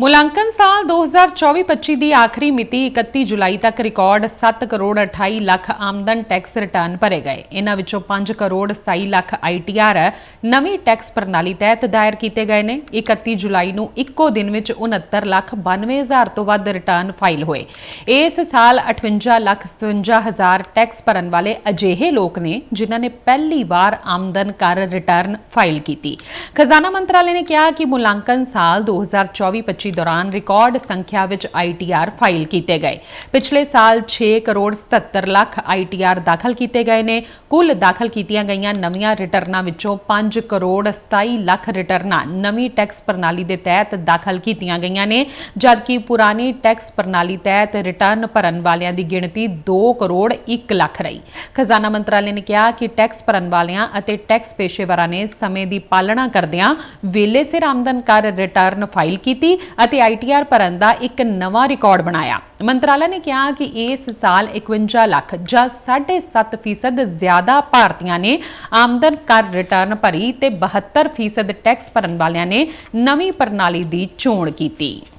ਮੁਲਾਂਕਣ ਸਾਲ 2024-25 ਦੀ ਆਖਰੀ ਮਿਤੀ 31 ਜੁਲਾਈ ਤੱਕ ਰਿਕਾਰਡ 7 ਕਰੋੜ 28 ਲੱਖ ਆਮਦਨ ਟੈਕਸ ਰਿਟਰਨ ਭਰੇ ਗਏ। ਇਹਨਾਂ ਵਿੱਚੋਂ 5 ਕਰੋੜ 27 ਲੱਖ ਆਈਟੀਆਰ ਨਵੀਂ ਟੈਕਸ ਪ੍ਰਣਾਲੀ ਤਹਿਤ ਦਾਇਰ ਕੀਤੇ ਗਏ ਨੇ। 31 ਜੁਲਾਈ ਨੂੰ ਇੱਕੋ ਦਿਨ ਵਿੱਚ 69 ਲੱਖ 92 ਹਜ਼ਾਰ ਤੋਂ ਵੱਧ ਰਿਟਰਨ ਫਾਈਲ ਹੋਏ। ਇਸ ਸਾਲ 58 ਲੱਖ 57 ਹਜ਼ਾਰ ਟੈਕਸ ਭਰਨ ਵਾਲੇ ਅਜਿਹੇ ਲੋਕ ਨੇ ਜਿਨ੍ਹਾਂ ਨੇ ਪਹਿਲੀ ਵਾਰ ਆਮਦਨ ਕਰ ਰਿਟਰਨ ਫਾਈਲ ਕੀਤੀ। ਖਜ਼ਾਨਾ ਮੰਤਰਾਲੇ ਨੇ ਕਿਹਾ ਕਿ ਮੁਲਾਂਕਣ ਸਾਲ 2024-25 ਦੌਰਾਨ ਰਿਕਾਰਡ ਸੰਖਿਆ ਵਿੱਚ ਆਈਟੀਆਰ ਫਾਈਲ ਕੀਤੇ ਗਏ। ਪਿਛਲੇ ਸਾਲ 6 ਕਰੋੜ 77 ਲੱਖ ਆਈਟੀਆਰ ਦਾਖਲ ਕੀਤੇ ਗਏ ਨੇ। ਕੁੱਲ ਦਾਖਲ ਕੀਤੀਆਂ ਗਈਆਂ ਨਵੀਆਂ ਰਿਟਰਨਾਂ ਵਿੱਚੋਂ 5 ਕਰੋੜ 27 ਲੱਖ ਰਿਟਰਨਾਂ ਨਵੀਂ ਟੈਕਸ ਪ੍ਰਣਾਲੀ ਦੇ ਤਹਿਤ ਦਾਖਲ ਕੀਤੀਆਂ ਗਈਆਂ ਨੇ। ਜਦਕਿ ਪੁਰਾਣੀ ਟੈਕਸ ਪ੍ਰਣਾਲੀ ਤਹਿਤ ਰਿਟਰਨ ਭਰਨ ਵਾਲਿਆਂ ਦੀ ਗਿਣਤੀ 2 ਕਰੋੜ 1 ਲੱਖ ਰਹੀ। ਖਜ਼ਾਨਾ ਮੰਤਰਾਲੇ ਨੇ ਕਿਹਾ ਕਿ ਟੈਕਸ ਭਰਨ ਵਾਲਿਆਂ ਅਤੇ ਟੈਕਸ ਪੇਸ਼ੇਵਰਾਂ ਨੇ ਸਮੇਂ ਦੀ ਪਾਲਣਾ ਕਰਦਿਆਂ ਵੇਲੇ ਸਿਰ ਆਮਦਨ ਕਰ ਰਿਟਰਨ ਫਾਈਲ ਕੀਤੀ ਅਤੇ ਆਈਟੀਆਰ ਭਰਨ ਦਾ ਇੱਕ ਨਵਾਂ ਰਿਕਾਰਡ ਬਣਾਇਆ। ਮੰਤਰਾਲਾ ਨੇ ਕਿਹਾ ਕਿ ਇਸ ਸਾਲ 51 ਲੱਖ ਜਾਂ 7.5% ਫੀਸਦ ਜ਼ਿਆਦਾ ਭਾਰਤੀਆਂ ਨੇ ਆਮਦਨ ਕਰ ਰਿਟਰਨ ਭਰੀ ਤੇ 72% ਫੀਸਦ ਟੈਕਸ ਭਰਨ ਵਾਲਿਆਂ ਨੇ ਨਵੀਂ ਪ੍ਰਣਾਲੀ ਦੀ ਚੋਣ ਕੀਤੀ।